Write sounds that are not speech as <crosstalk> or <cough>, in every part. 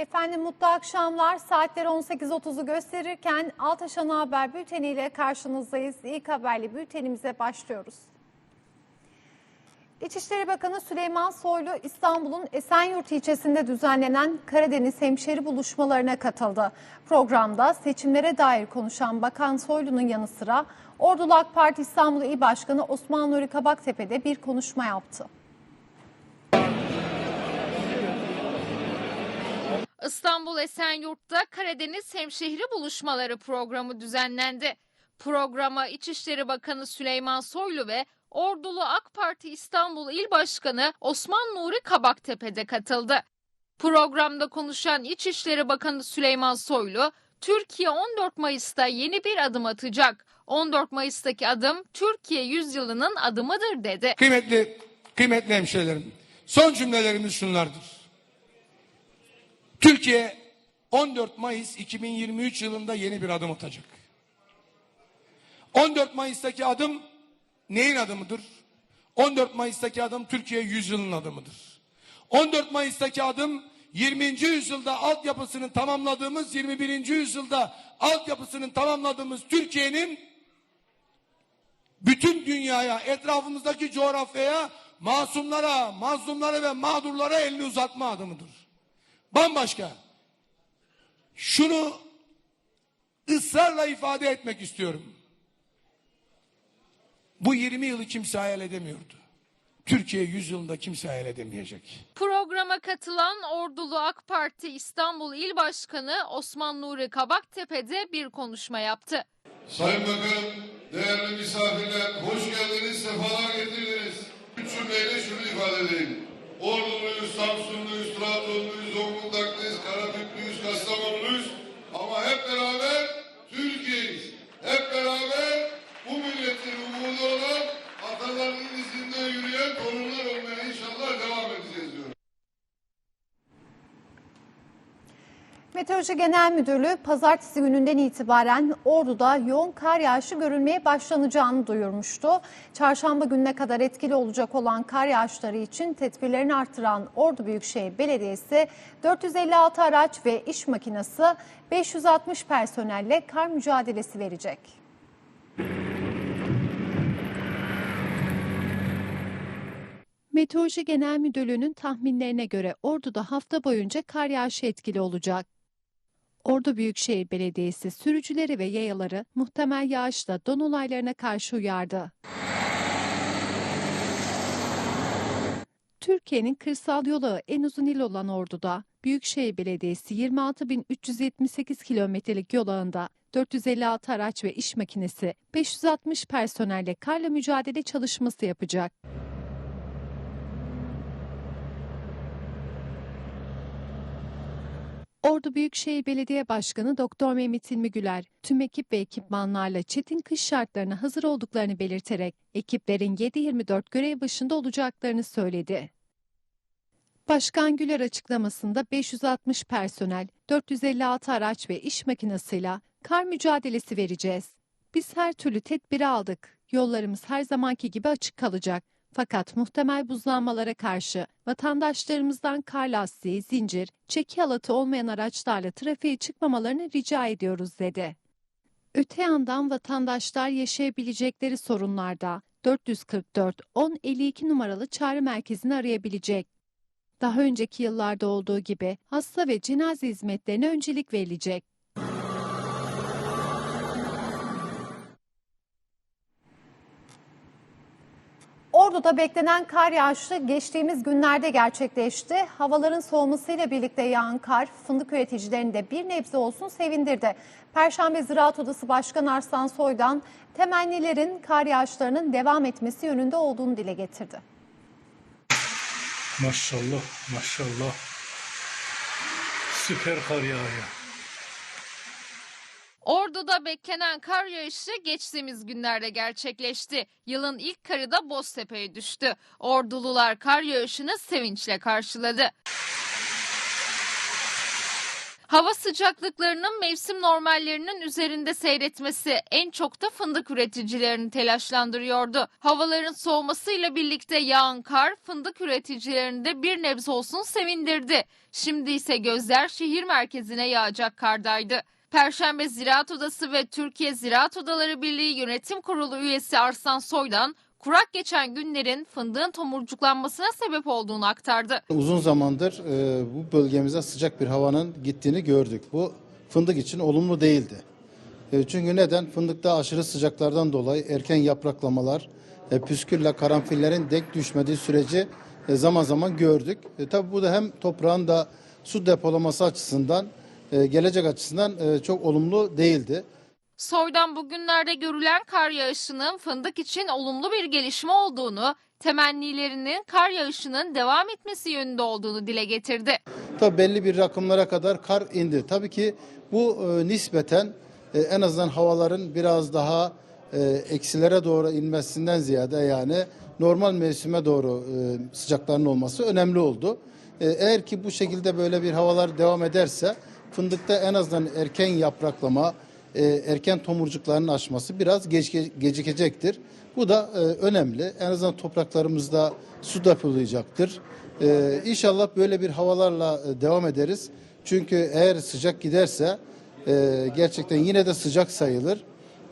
Efendim mutlu akşamlar. Saatler 18.30'u gösterirken Altaşan Haber Bülteni ile karşınızdayız. İlk haberli bültenimize başlıyoruz. İçişleri Bakanı Süleyman Soylu İstanbul'un Esenyurt ilçesinde düzenlenen Karadeniz hemşeri buluşmalarına katıldı. Programda seçimlere dair konuşan Bakan Soylu'nun yanı sıra Ordulu AK Parti İstanbul İl Başkanı Osman Nuri Kabaktepe'de bir konuşma yaptı. İstanbul Esenyurt'ta Karadeniz Hemşehri Buluşmaları programı düzenlendi. Programa İçişleri Bakanı Süleyman Soylu ve Ordulu AK Parti İstanbul İl Başkanı Osman Nuri Kabaktepe'de katıldı. Programda konuşan İçişleri Bakanı Süleyman Soylu, Türkiye 14 Mayıs'ta yeni bir adım atacak. 14 Mayıs'taki adım Türkiye yüzyılının adımıdır dedi. Kıymetli, kıymetli hemşehrilerim, son cümlelerimiz şunlardır. Türkiye 14 Mayıs 2023 yılında yeni bir adım atacak. 14 Mayıs'taki adım neyin adımıdır? 14 Mayıs'taki adım Türkiye yüzyılının adımıdır. 14 Mayıs'taki adım 20. yüzyılda altyapısını tamamladığımız, 21. yüzyılda altyapısını tamamladığımız Türkiye'nin bütün dünyaya, etrafımızdaki coğrafyaya, masumlara, mazlumlara ve mağdurlara elini uzatma adımıdır. Bambaşka. Şunu ısrarla ifade etmek istiyorum. Bu 20 yılı kimse hayal edemiyordu. Türkiye 100 yılında kimse hayal edemeyecek. Programa katılan Ordulu AK Parti İstanbul İl Başkanı Osman Nuri Kabaktepe'de bir konuşma yaptı. Sayın Bakanım, değerli misafirler, hoş geldiniz, sefalar getirdiniz. Üç cümleyle şunu ifade edeyim. Orduluyuz, Samsunluyuz, Trabzonluyuz, Zonguldaklıyız, Karabüklüyüz, Kastamonluyuz. Ama hep beraber Türkiye'yiz. Hep beraber bu milletin umudu olan, atalarının izinde yürüyen torunlar olmaya inşallah devam edeceğiz diyorum. Meteoroloji Genel Müdürlüğü pazartesi gününden itibaren Ordu'da yoğun kar yağışı görülmeye başlanacağını duyurmuştu. Çarşamba gününe kadar etkili olacak olan kar yağışları için tedbirlerini artıran Ordu Büyükşehir Belediyesi 456 araç ve iş makinesi 560 personelle kar mücadelesi verecek. Meteoroloji Genel Müdürlüğü'nün tahminlerine göre Ordu'da hafta boyunca kar yağışı etkili olacak. Ordu Büyükşehir Belediyesi sürücüleri ve yayaları muhtemel yağışla don olaylarına karşı uyardı. Türkiye'nin kırsal yolu en uzun il olan Ordu'da Büyükşehir Belediyesi 26.378 kilometrelik yol ağında 456 araç ve iş makinesi 560 personelle karla mücadele çalışması yapacak. Ordu Büyükşehir Belediye Başkanı Doktor Mehmet İlmi Güler, tüm ekip ve ekipmanlarla çetin kış şartlarına hazır olduklarını belirterek ekiplerin 7-24 görev başında olacaklarını söyledi. Başkan Güler açıklamasında 560 personel, 456 araç ve iş makinesiyle kar mücadelesi vereceğiz. Biz her türlü tedbiri aldık. Yollarımız her zamanki gibi açık kalacak. Fakat muhtemel buzlanmalara karşı vatandaşlarımızdan kar lastiği, zincir, çeki halatı olmayan araçlarla trafiğe çıkmamalarını rica ediyoruz dedi. Öte yandan vatandaşlar yaşayabilecekleri sorunlarda 444 1052 numaralı çağrı merkezini arayabilecek. Daha önceki yıllarda olduğu gibi hasta ve cenaze hizmetlerine öncelik verilecek. Ordu'da beklenen kar yağışı geçtiğimiz günlerde gerçekleşti. Havaların soğumasıyla birlikte yağan kar fındık üreticilerini de bir nebze olsun sevindirdi. Perşembe Ziraat Odası Başkanı Arslan Soy'dan temennilerin kar yağışlarının devam etmesi yönünde olduğunu dile getirdi. Maşallah, maşallah. Süper kar yağıyor. Ordu'da beklenen kar yağışı geçtiğimiz günlerde gerçekleşti. Yılın ilk karı da Boztepe'ye düştü. Ordulular kar yağışını sevinçle karşıladı. Hava sıcaklıklarının mevsim normallerinin üzerinde seyretmesi en çok da fındık üreticilerini telaşlandırıyordu. Havaların soğumasıyla birlikte yağan kar fındık üreticilerini de bir nebze olsun sevindirdi. Şimdi ise gözler şehir merkezine yağacak kardaydı. Perşembe Ziraat Odası ve Türkiye Ziraat Odaları Birliği Yönetim Kurulu üyesi Arslan Soydan kurak geçen günlerin fındığın tomurcuklanmasına sebep olduğunu aktardı. Uzun zamandır e, bu bölgemize sıcak bir havanın gittiğini gördük. Bu fındık için olumlu değildi. E, çünkü neden? Fındıkta aşırı sıcaklardan dolayı erken yapraklamalar, e, püskülle karanfillerin denk düşmediği süreci e, zaman zaman gördük. E, tabii bu da hem toprağın da su depolaması açısından, e, gelecek açısından e, çok olumlu değildi. Soydan bugünlerde görülen kar yağışının fındık için olumlu bir gelişme olduğunu, temennilerinin kar yağışının devam etmesi yönünde olduğunu dile getirdi. Tabii belli bir rakımlara kadar kar indi. Tabii ki bu e, nispeten e, en azından havaların biraz daha e, eksilere doğru inmesinden ziyade yani normal mevsime doğru e, sıcakların olması önemli oldu. E, eğer ki bu şekilde böyle bir havalar devam ederse fındıkta en azından erken yapraklama, e, erken tomurcukların açması biraz geç, gecikecektir. Bu da e, önemli. En azından topraklarımızda su depolayacaktır. Ee, inşallah böyle bir havalarla e, devam ederiz. Çünkü eğer sıcak giderse e, gerçekten yine de sıcak sayılır.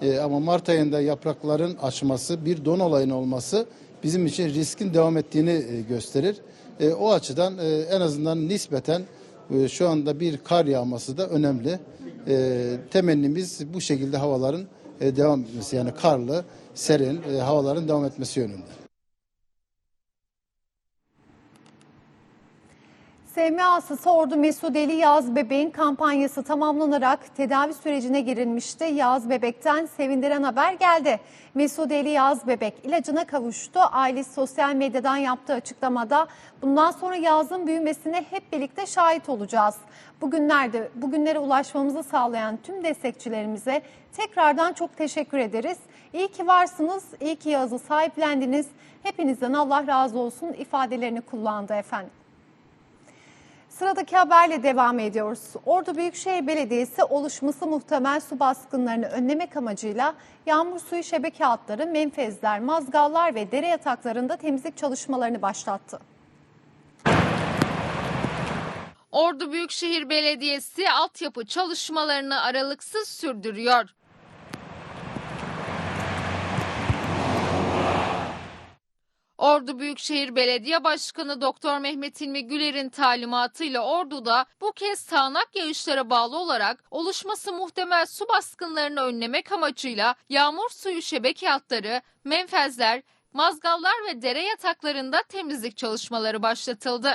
E, ama Mart ayında yaprakların açması, bir don olayının olması bizim için riskin devam ettiğini e, gösterir. E, o açıdan e, en azından nispeten e, şu anda bir kar yağması da önemli. E, temennimiz bu şekilde havaların e, devam etmesi yani karlı, serin e, havaların devam etmesi yönünde. SMA hastası Ordu Mesudeli Yağız Bebeğin kampanyası tamamlanarak tedavi sürecine girilmişti. Yağız Bebek'ten sevindiren haber geldi. Mesudeli Yağız Bebek ilacına kavuştu. Ailesi sosyal medyadan yaptığı açıklamada bundan sonra Yağız'ın büyümesine hep birlikte şahit olacağız. Bugünlerde bugünlere ulaşmamızı sağlayan tüm destekçilerimize tekrardan çok teşekkür ederiz. İyi ki varsınız, iyi ki Yağız'ı sahiplendiniz. Hepinizden Allah razı olsun ifadelerini kullandı efendim. Sıradaki haberle devam ediyoruz. Ordu Büyükşehir Belediyesi oluşması muhtemel su baskınlarını önlemek amacıyla yağmur suyu şebeke hatları, menfezler, mazgallar ve dere yataklarında temizlik çalışmalarını başlattı. Ordu Büyükşehir Belediyesi altyapı çalışmalarını aralıksız sürdürüyor. Ordu Büyükşehir Belediye Başkanı Doktor Mehmet İlmi Güler'in talimatıyla Ordu'da bu kez sağanak yağışlara bağlı olarak oluşması muhtemel su baskınlarını önlemek amacıyla yağmur suyu şebeke hatları, menfezler, mazgallar ve dere yataklarında temizlik çalışmaları başlatıldı.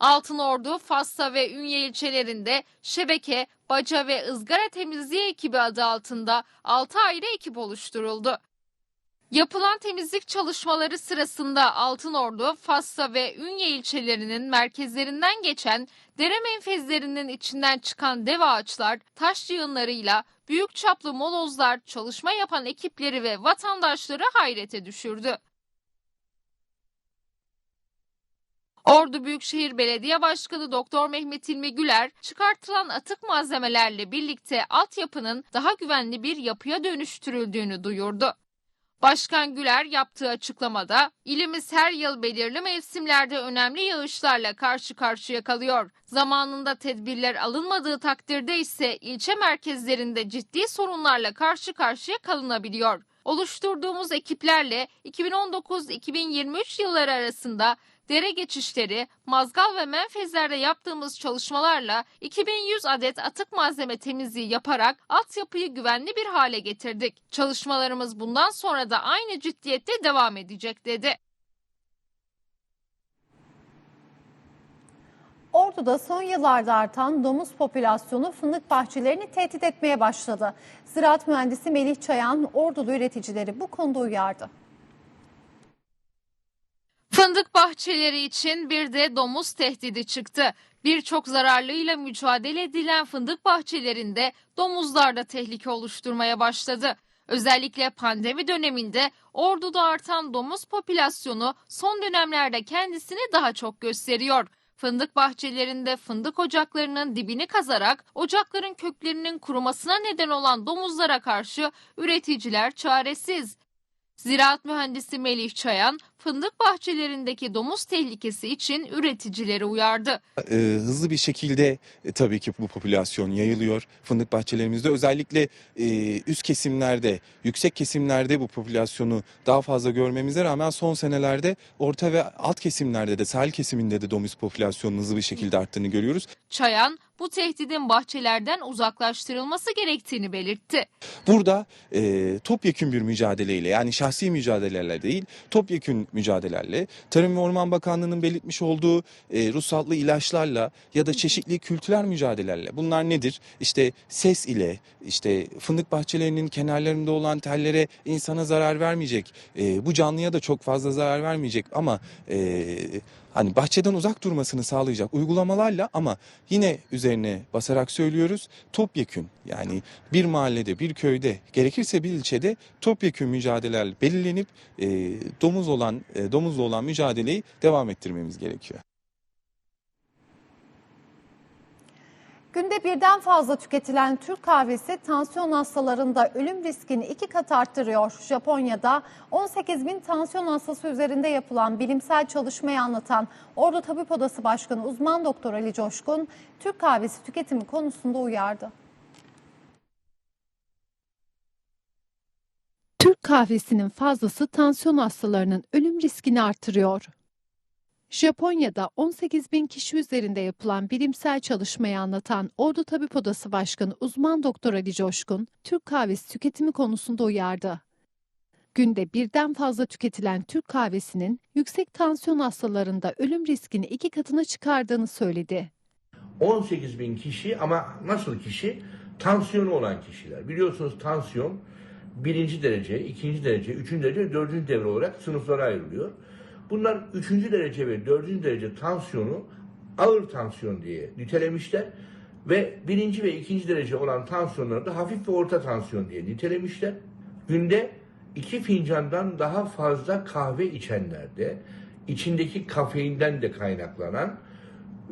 Altınordu, Fassa ve Ünye ilçelerinde şebeke, baca ve ızgara temizliği ekibi adı altında 6 ayrı ekip oluşturuldu. Yapılan temizlik çalışmaları sırasında Altınordu, Fassa ve Ünye ilçelerinin merkezlerinden geçen dere menfezlerinin içinden çıkan dev ağaçlar, taş yığınlarıyla büyük çaplı molozlar çalışma yapan ekipleri ve vatandaşları hayrete düşürdü. Ordu Büyükşehir Belediye Başkanı Doktor Mehmet İlmi Güler, çıkartılan atık malzemelerle birlikte altyapının daha güvenli bir yapıya dönüştürüldüğünü duyurdu. Başkan Güler yaptığı açıklamada ilimiz her yıl belirli mevsimlerde önemli yağışlarla karşı karşıya kalıyor. Zamanında tedbirler alınmadığı takdirde ise ilçe merkezlerinde ciddi sorunlarla karşı karşıya kalınabiliyor. Oluşturduğumuz ekiplerle 2019-2023 yılları arasında dere geçişleri, mazgal ve menfezlerde yaptığımız çalışmalarla 2100 adet atık malzeme temizliği yaparak altyapıyı güvenli bir hale getirdik. Çalışmalarımız bundan sonra da aynı ciddiyette devam edecek dedi. Ordu'da son yıllarda artan domuz popülasyonu fındık bahçelerini tehdit etmeye başladı. Ziraat mühendisi Melih Çayan, Ordulu üreticileri bu konuda uyardı. Fındık bahçeleri için bir de domuz tehdidi çıktı. Birçok zararlıyla mücadele edilen fındık bahçelerinde domuzlar da tehlike oluşturmaya başladı. Özellikle pandemi döneminde Ordu'da artan domuz popülasyonu son dönemlerde kendisini daha çok gösteriyor. Fındık bahçelerinde fındık ocaklarının dibini kazarak ocakların köklerinin kurumasına neden olan domuzlara karşı üreticiler çaresiz. Ziraat mühendisi Melih Çayan, fındık bahçelerindeki domuz tehlikesi için üreticileri uyardı. e, hızlı bir şekilde e, tabii ki bu popülasyon yayılıyor. Fındık bahçelerimizde özellikle e, üst kesimlerde, yüksek kesimlerde bu popülasyonu daha fazla görmemize rağmen son senelerde orta ve alt kesimlerde de sahil kesiminde de domuz popülasyonunun hızlı bir şekilde arttığını görüyoruz. Çayan, bu tehdidin bahçelerden uzaklaştırılması gerektiğini belirtti. Burada e, topyekün bir mücadeleyle yani şahsi mücadelelerle değil topyekün mücadelelerle Tarım ve Orman Bakanlığı'nın belirtmiş olduğu e, ruhsatlı ilaçlarla ya da çeşitli kültürel mücadelelerle bunlar nedir? İşte ses ile işte fındık bahçelerinin kenarlarında olan tellere insana zarar vermeyecek e, bu canlıya da çok fazla zarar vermeyecek ama e, hani bahçeden uzak durmasını sağlayacak uygulamalarla ama yine üzerine basarak söylüyoruz topyekün yani bir mahallede bir köyde gerekirse bir ilçede topyekün mücadeleler belirlenip e, domuz olan e, domuzla olan mücadeleyi devam ettirmemiz gerekiyor. Günde birden fazla tüketilen Türk kahvesi tansiyon hastalarında ölüm riskini iki kat arttırıyor. Japonya'da 18 bin tansiyon hastası üzerinde yapılan bilimsel çalışmayı anlatan Ordu Tabip Odası Başkanı uzman doktor Ali Coşkun, Türk kahvesi tüketimi konusunda uyardı. Türk kahvesinin fazlası tansiyon hastalarının ölüm riskini artırıyor. Japonya'da 18 bin kişi üzerinde yapılan bilimsel çalışmayı anlatan Ordu Tabip Odası Başkanı uzman doktor Ali Coşkun, Türk kahvesi tüketimi konusunda uyardı. Günde birden fazla tüketilen Türk kahvesinin yüksek tansiyon hastalarında ölüm riskini iki katına çıkardığını söyledi. 18 bin kişi ama nasıl kişi? Tansiyonu olan kişiler. Biliyorsunuz tansiyon birinci derece, ikinci derece, üçüncü derece, dördüncü devre olarak sınıflara ayrılıyor. Bunlar üçüncü derece ve dördüncü derece tansiyonu ağır tansiyon diye nitelemişler ve birinci ve ikinci derece olan tansiyonları da hafif ve orta tansiyon diye nitelemişler. Günde iki fincandan daha fazla kahve içenlerde içindeki kafeinden de kaynaklanan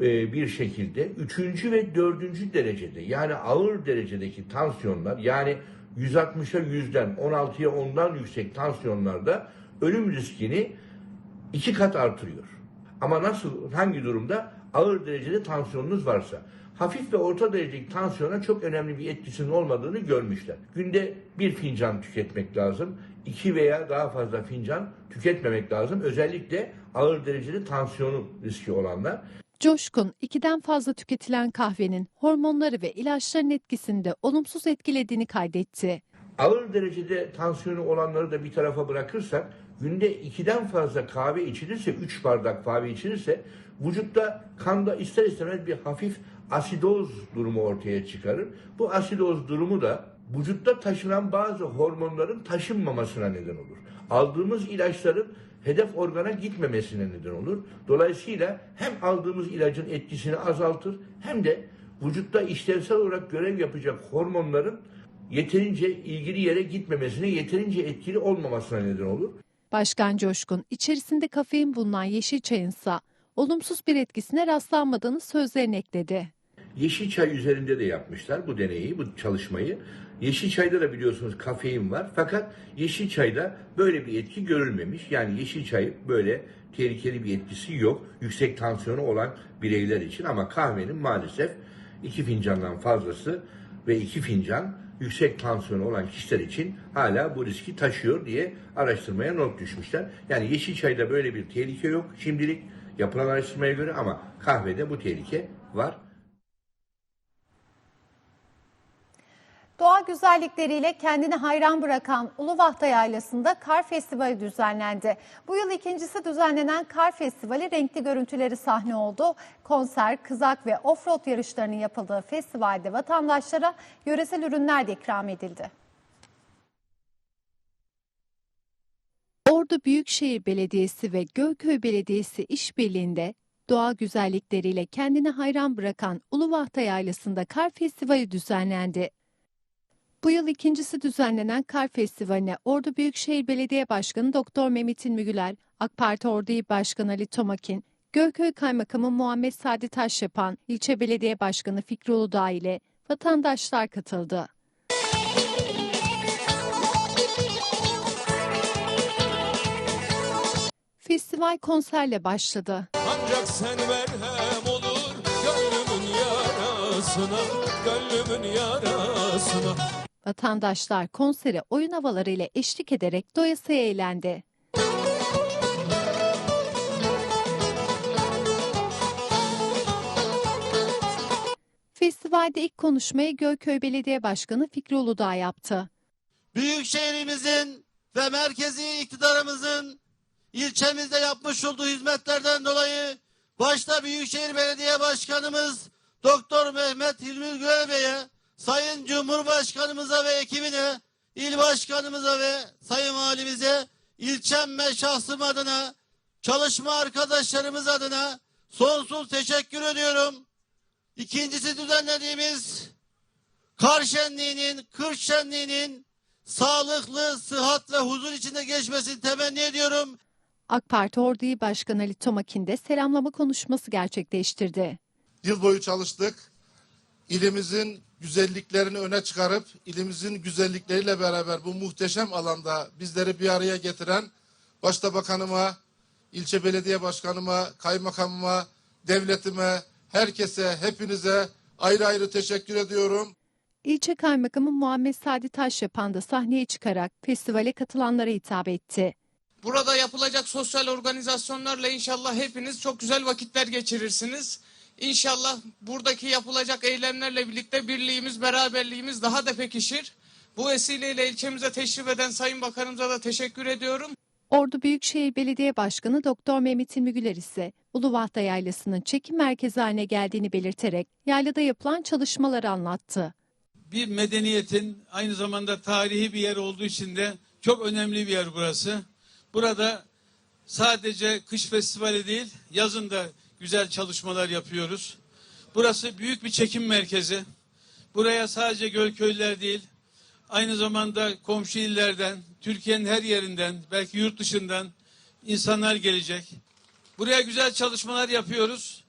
e, bir şekilde üçüncü ve dördüncü derecede yani ağır derecedeki tansiyonlar yani 160'a 100'den 16'ya 10'dan yüksek tansiyonlarda ölüm riskini iki kat artırıyor. Ama nasıl, hangi durumda? Ağır derecede tansiyonunuz varsa. Hafif ve orta derecedeki tansiyona çok önemli bir etkisinin olmadığını görmüşler. Günde bir fincan tüketmek lazım. iki veya daha fazla fincan tüketmemek lazım. Özellikle ağır derecede tansiyonu riski olanlar. Coşkun, ikiden fazla tüketilen kahvenin hormonları ve ilaçların etkisinde olumsuz etkilediğini kaydetti. Ağır derecede tansiyonu olanları da bir tarafa bırakırsak günde ikiden fazla kahve içilirse, 3 bardak kahve içilirse vücutta kanda ister istemez bir hafif asidoz durumu ortaya çıkarır. Bu asidoz durumu da vücutta taşınan bazı hormonların taşınmamasına neden olur. Aldığımız ilaçların hedef organa gitmemesine neden olur. Dolayısıyla hem aldığımız ilacın etkisini azaltır hem de vücutta işlevsel olarak görev yapacak hormonların yeterince ilgili yere gitmemesine, yeterince etkili olmamasına neden olur. Başkan Coşkun, içerisinde kafein bulunan yeşil çayınsa olumsuz bir etkisine rastlanmadığını sözlerine ekledi. Yeşil çay üzerinde de yapmışlar bu deneyi, bu çalışmayı. Yeşil çayda da biliyorsunuz kafein var. Fakat yeşil çayda böyle bir etki görülmemiş. Yani yeşil çay böyle tehlikeli bir etkisi yok. Yüksek tansiyonu olan bireyler için ama kahvenin maalesef iki fincandan fazlası ve iki fincan yüksek tansiyonu olan kişiler için hala bu riski taşıyor diye araştırmaya not düşmüşler. Yani yeşil çayda böyle bir tehlike yok şimdilik yapılan araştırmaya göre ama kahvede bu tehlike var. Doğa güzellikleriyle kendini hayran bırakan Uluvat'ta Yaylası'nda kar festivali düzenlendi. Bu yıl ikincisi düzenlenen kar festivali renkli görüntüleri sahne oldu. Konser, kızak ve offroad yarışlarının yapıldığı festivalde vatandaşlara yöresel ürünler de ikram edildi. Ordu Büyükşehir Belediyesi ve Gölköy Belediyesi işbirliğinde doğa güzellikleriyle kendini hayran bırakan Uluvahta Yaylası'nda kar festivali düzenlendi. Bu yıl ikincisi düzenlenen kar festivaline Ordu Büyükşehir Belediye Başkanı Doktor Mehmet İlmi Güler, AK Parti Ordu İl Başkanı Ali Tomakin, Gölköy Kaymakamı Muhammed Sadi Taşyapan, ilçe belediye başkanı Fikri Uludağ ile vatandaşlar katıldı. Festival konserle başladı. Ancak sen merhem olur gönlümün yarasına, gönlümün yarasına. Vatandaşlar konsere oyun havalarıyla eşlik ederek doyasıya eğlendi. Festivalde ilk konuşmayı Gölköy Belediye Başkanı Fikri Uludağ yaptı. Büyükşehirimizin ve merkezi iktidarımızın ilçemizde yapmış olduğu hizmetlerden dolayı başta Büyükşehir Belediye Başkanımız Doktor Mehmet Hilmi Göğe Bey'e, Sayın Cumhurbaşkanımıza ve ekibine, il başkanımıza ve sayın valimize, ilçem ve şahsım adına, çalışma arkadaşlarımız adına sonsuz teşekkür ediyorum. İkincisi düzenlediğimiz kar şenliğinin, kır şenliğinin sağlıklı, sıhhat ve huzur içinde geçmesini temenni ediyorum. AK Parti Ordu İl Başkanı Ali Tomakin de selamlama konuşması gerçekleştirdi. Yıl boyu çalıştık. İlimizin güzelliklerini öne çıkarıp ilimizin güzellikleriyle beraber bu muhteşem alanda bizleri bir araya getiren başta bakanıma, ilçe belediye başkanıma, kaymakamıma, devletime, herkese, hepinize ayrı ayrı teşekkür ediyorum. İlçe Kaymakamı Muhammed Sadi Taşyapan da sahneye çıkarak festivale katılanlara hitap etti. Burada yapılacak sosyal organizasyonlarla inşallah hepiniz çok güzel vakitler geçirirsiniz. İnşallah buradaki yapılacak eylemlerle birlikte birliğimiz, beraberliğimiz daha da pekişir. Bu vesileyle ilçemize teşrif eden Sayın Bakanımıza da teşekkür ediyorum. Ordu Büyükşehir Belediye Başkanı Doktor Mehmet İlmi Güler ise Uluvat'ta Yaylası'nın çekim merkezi haline geldiğini belirterek yaylada yapılan çalışmaları anlattı. bir medeniyetin aynı zamanda tarihi bir yer olduğu için de çok önemli bir yer burası. Burada sadece kış festivali değil, yazın da güzel çalışmalar yapıyoruz. Burası büyük bir çekim merkezi. Buraya sadece Gölköylüler değil, aynı zamanda komşu illerden, Türkiye'nin her yerinden, belki yurt dışından insanlar gelecek. Buraya güzel çalışmalar yapıyoruz.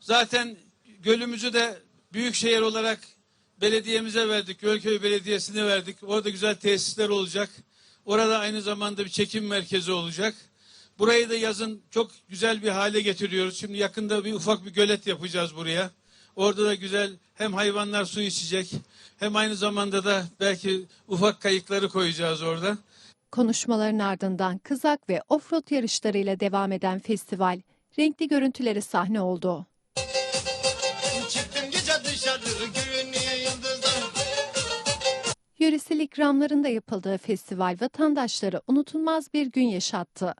Zaten gölümüzü de büyük şehir olarak belediyemize verdik. Gölköy Belediyesi'ne verdik. Orada güzel tesisler olacak. Orada aynı zamanda bir çekim merkezi olacak. Burayı da yazın çok güzel bir hale getiriyoruz. Şimdi yakında bir ufak bir gölet yapacağız buraya. Orada da güzel hem hayvanlar su içecek hem aynı zamanda da belki ufak kayıkları koyacağız orada. Konuşmaların ardından kızak ve offroad yarışlarıyla devam eden festival renkli görüntülere sahne oldu. Çıktım gece dışarı güvenliğe yıldızlar. Yöresel ikramların da yapıldığı festival vatandaşlara unutulmaz bir gün yaşattı.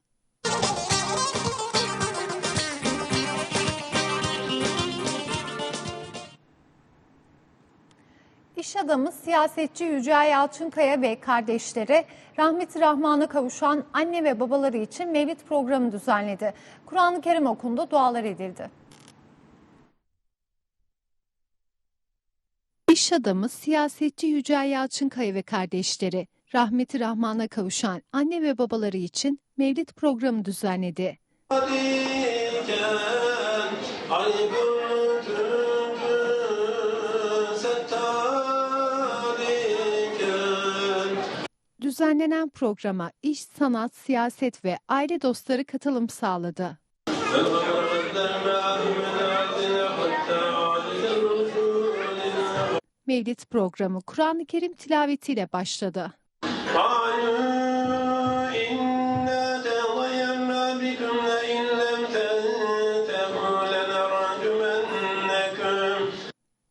İş adamı siyasetçi Yücel Yalçınkaya ve kardeşleri rahmeti rahmana kavuşan anne ve babaları için mevlid programı düzenledi. Kur'an-ı Kerim okundu, dualar edildi. İş adamı siyasetçi Yücel Yalçınkaya ve kardeşleri rahmeti rahmana kavuşan anne ve babaları için mevlid programı düzenledi. Düzenlenen programa iş, sanat, siyaset ve aile dostları katılım sağladı. Mevlid programı Kur'an-ı Kerim tilavetiyle başladı.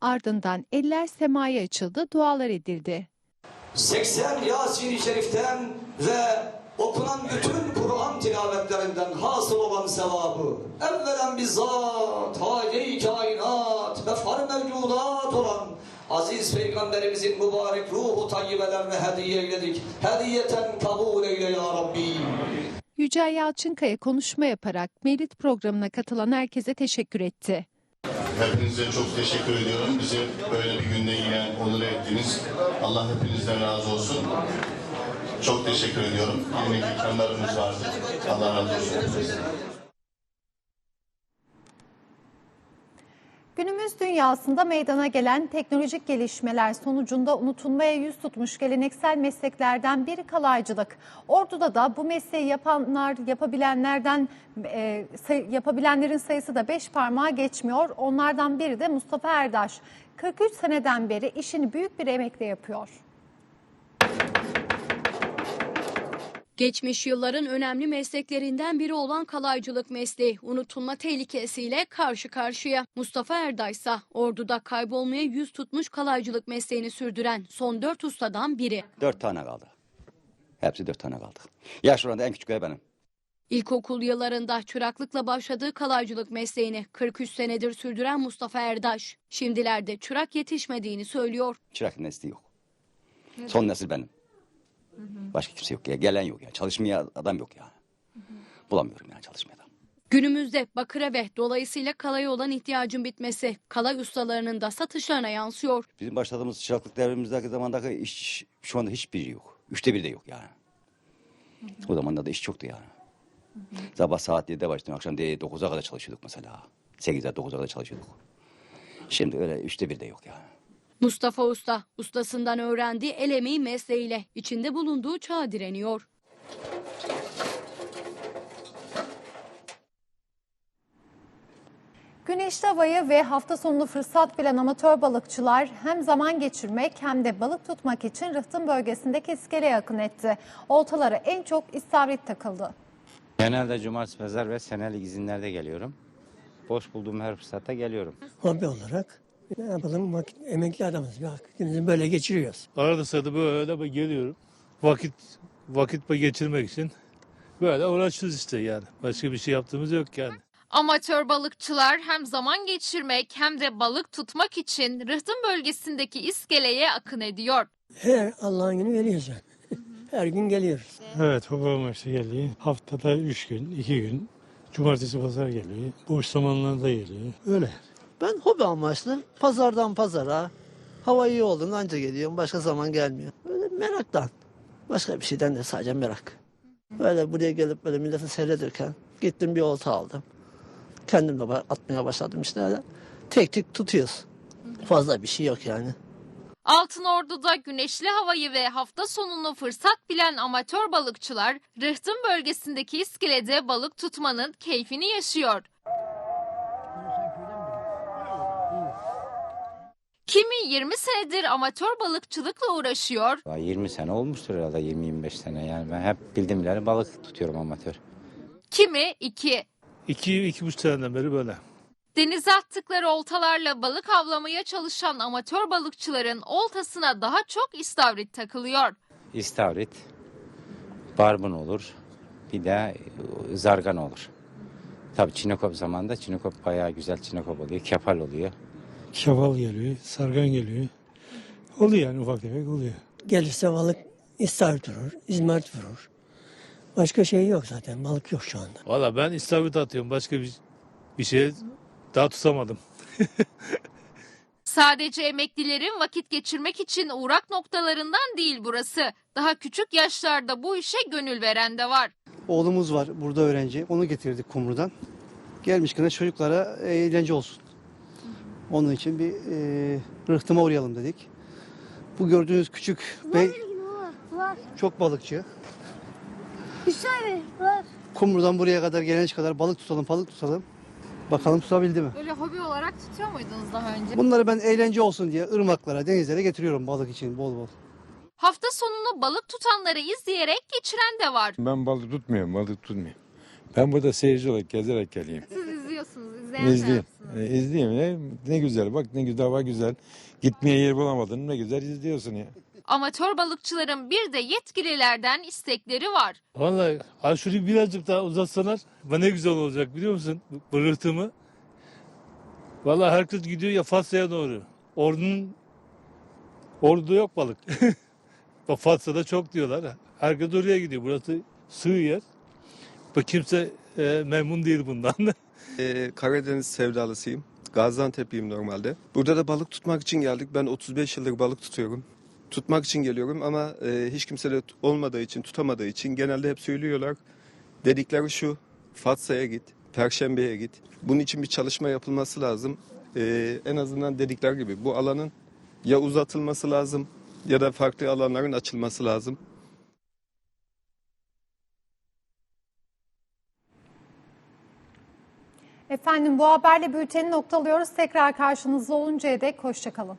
Ardından eller semaya açıldı, dualar edildi. 80 Yasin-i Şerif'ten ve okunan bütün Kur'an tilavetlerinden hasıl olan sevabı evvelen bizzat hale-i kainat ve far mevcudat olan aziz peygamberimizin mübarek ruhu tayyibelerine hediye eyledik. Hediyeten kabul eyle ya Rabbi. Yücel Yalçınkaya konuşma yaparak Mevlid programına katılan herkese teşekkür etti. Hepinize çok teşekkür ediyorum. Bizi böyle bir günde yine onur ettiniz. Allah hepinizden razı olsun. Çok teşekkür ediyorum. Yine ikramlarımız vardı. Allah razı olsun. Günümüz dünyasında meydana gelen teknolojik gelişmeler sonucunda unutulmaya yüz tutmuş geleneksel mesleklerden biri kalaycılık. Ordu'da da bu mesleği yapanlar, yapabilenlerden e, say- yapabilenlerin sayısı da beş parmağa geçmiyor. Onlardan biri de Mustafa Erdaş. 43 seneden beri işini büyük bir emekle yapıyor. Geçmiş yılların önemli mesleklerinden biri olan kalaycılık mesleği unutulma tehlikesiyle karşı karşıya. Mustafa Erday ise orduda kaybolmaya yüz tutmuş kalaycılık mesleğini sürdüren son dört ustadan biri. Dört tane kaldı. Hepsi dört tane kaldı. Yaş oranında en küçükleri benim. İlkokul yıllarında çıraklıkla başladığı kalaycılık mesleğini 43 senedir sürdüren Mustafa Erdaş, şimdilerde çırak yetişmediğini söylüyor. Çırak nesli yok. Son nesil benim. Başka kimse yok ya. Gelen yok ya. Çalışmaya adam yok ya. Bulamıyorum yani çalışmaya adam. Günümüzde bakıra ve dolayısıyla kalaya olan ihtiyacın bitmesi kalay ustalarının da satışlarına yansıyor. Bizim başladığımız çıraklık devrimizdeki zamandaki iş şu anda hiçbiri yok. Üçte bir de yok yani. O zamanlarda iş çoktu yani. Sabah saat 7'de başladım. Akşam 9'a kadar çalışıyorduk mesela. 8'e 9'a kadar çalışıyorduk. Şimdi öyle üçte bir de yok yani. Mustafa Usta, ustasından öğrendiği el emeği mesleğiyle içinde bulunduğu çağa direniyor. Güneşli havayı ve hafta sonunu fırsat bilen amatör balıkçılar hem zaman geçirmek hem de balık tutmak için Rıhtım bölgesindeki iskeleye akın etti. Oltalara en çok istavrit takıldı. Genelde cumartesi, pazar ve senelik izinlerde geliyorum. Boş bulduğum her fırsatta geliyorum. Hobi olarak ne yapalım vakit, emekli adamız. Vaktimizi böyle geçiriyoruz. Arada sırada böyle bir geliyorum. Vakit vakit geçirmek için böyle uğraşıyoruz işte yani. Başka bir şey yaptığımız yok yani. Amatör balıkçılar hem zaman geçirmek hem de balık tutmak için Rıhtım bölgesindeki iskeleye akın ediyor. Her Allah'ın günü veriyoruz. <laughs> Her gün geliyoruz. Evet babam işte geliyor. Haftada üç gün, iki gün. Cumartesi pazar geliyor. Boş zamanlarda geliyor. Öyle. Ben hobi amaçlı pazardan pazara hava iyi olduğunda anca geliyorum. Başka zaman gelmiyor. Böyle meraktan. Başka bir şeyden de sadece merak. Böyle buraya gelip böyle milleti seyredirken gittim bir olta aldım. Kendim de atmaya başladım işte. Tek tek tutuyoruz. Fazla bir şey yok yani. Altınordu'da güneşli havayı ve hafta sonunu fırsat bilen amatör balıkçılar Rıhtım bölgesindeki iskelede balık tutmanın keyfini yaşıyor. Kimi 20 senedir amatör balıkçılıkla uğraşıyor, Daha 20 sene olmuştur herhalde 20-25 sene yani ben hep bildiğim bileli balık tutuyorum amatör. kimi 2. İki, iki buçuk seneden beri böyle. Denize attıkları oltalarla balık avlamaya çalışan amatör balıkçıların oltasına daha çok istavrit takılıyor. İstavrit, barbun olur, bir de zargan olur. Tabii çinekop zamanında çinekop bayağı güzel çinekop oluyor, kepal oluyor. Şaval geliyor, sargan geliyor. Oluyor yani ufak tefek oluyor. Gelirse balık istavrit vurur, izmarit vurur. Başka şey yok zaten. Balık yok şu anda. Valla ben istavrit atıyorum. Başka bir, bir şey daha tutamadım. <laughs> Sadece emeklilerin vakit geçirmek için uğrak noktalarından değil burası. Daha küçük yaşlarda bu işe gönül veren de var. Oğlumuz var burada öğrenci. Onu getirdik Kumru'dan. Gelmişken de çocuklara eğlence olsun. Onun için bir e, rıhtıma uğrayalım dedik. Bu gördüğünüz küçük bey Var. çok balıkçı. Güzel var. Kumru'dan buraya kadar gelene kadar balık tutalım, balık tutalım. Bakalım tutabildi mi? Böyle hobi olarak tutuyor muydunuz daha önce? Bunları ben eğlence olsun diye ırmaklara, denizlere getiriyorum balık için bol bol. Hafta sonunu balık tutanları izleyerek geçiren de var. Ben balık tutmuyorum, balık tutmuyorum. Ben burada seyirci olarak gezerek geleyim. Siz izliyorsunuz, izleyen İzleyeyim. E, izleyeyim. Ne, ne güzel bak ne güzel hava güzel. Gitmeye yer bulamadın ne güzel izliyorsun ya. Amatör balıkçıların bir de yetkililerden istekleri var. Vallahi ha şurayı birazcık daha uzatsalar bana ne güzel olacak biliyor musun? Bu rıhtımı. Vallahi herkes gidiyor ya Fatsa'ya doğru. Ordunun Ordu'da yok balık. <laughs> Bak Fatsa'da çok diyorlar. Herkes oraya gidiyor. Burası sığ yer. Bak kimse e, memnun değil bundan. Ee, <laughs> Karadeniz sevdalısıyım. Gaziantep'liyim normalde. Burada da balık tutmak için geldik. Ben 35 yıldır balık tutuyorum. Tutmak için geliyorum ama e, hiç kimse de olmadığı için, tutamadığı için genelde hep söylüyorlar. Dedikleri şu, Fatsa'ya git, Perşembe'ye git. Bunun için bir çalışma yapılması lazım. e, en azından dedikler gibi bu alanın ya uzatılması lazım ya da farklı alanların açılması lazım. Efendim bu haberle bülteni noktalıyoruz. Tekrar karşınızda oluncaya dek hoşçakalın.